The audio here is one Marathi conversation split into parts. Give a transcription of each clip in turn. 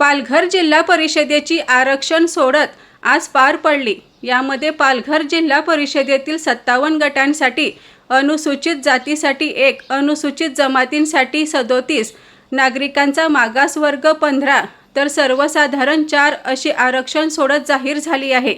पालघर जिल्हा परिषदेची आरक्षण सोडत आज पार पडली. यामध्ये पालघर जिल्हा परिषदेतील सत्तावन्न गटांसाठी अनुसूचित जातीसाठी एक अनुसूचित जमातींसाठी सदोतीस नागरिकांचा मागासवर्ग पंधरा तर सर्वसाधारण चार अशी आरक्षण सोडत जाहीर झाली आहे.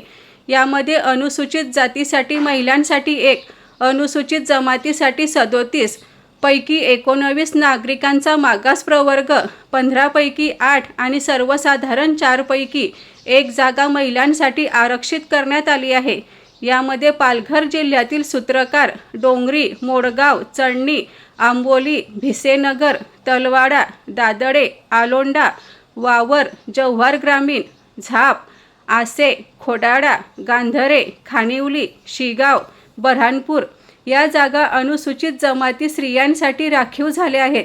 यामध्ये अनुसूचित जातीसाठी महिलांसाठी एक अनुसूचित जमातीसाठी सदोतीस पैकी एकोणवीस नागरिकांचा मागास प्रवर्ग पंधरापैकी आठ आणि सर्वसाधारण चारपैकी एक जागा महिलांसाठी आरक्षित करण्यात आली आहे. यामध्ये पालघर जिल्ह्यातील सूत्रकार डोंगरी मोडगाव चढणी आंबोली भिसेनगर तलवाडा दादडे आलोंडा वावर जव्हार ग्रामीण झाप आसे खोडाडा गांधरे खानिवली शिगाव बऱ्हाणपूर या जागा अनुसूचित जमाती स्त्रियांसाठी राखीव झाल्या आहेत.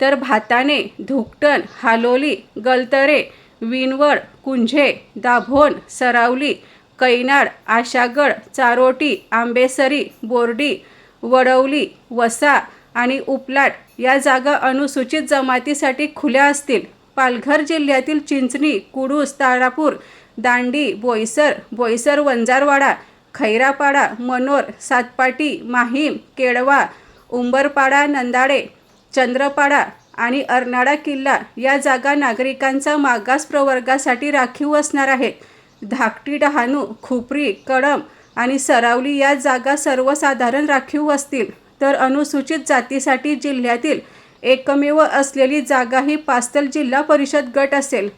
तर भाताने धुकटण हालोली गलतरे विनवड कुंझे दाभोण सरावली कैनाड आशागड चारोटी आंबेसरी बोर्डी वडवली वसा आणि उपलाट या जागा अनुसूचित जमातीसाठी खुल्या असतील. पालघर जिल्ह्यातील चिंचणी कुडूस तारापूर दांडी बोईसर बोईसर वंजारवाडा खैरापाडा मनोर सातपाटी माहीम केळवा उंबरपाडा नंदाडे चंद्रपाडा आणि अर्नाळा किल्ला या जागा नागरिकांचा मागास प्रवर्गासाठी राखीव असणार आहेत. धाकटी डहाणू खुपरी कडम आणि सरावली या जागा सर्वसाधारण राखीव असतील तर अनुसूचित जातीसाठी जिल्ह्यातील एकमेव असलेली जागा ही पास्तल जिल्हा परिषद गट असेल.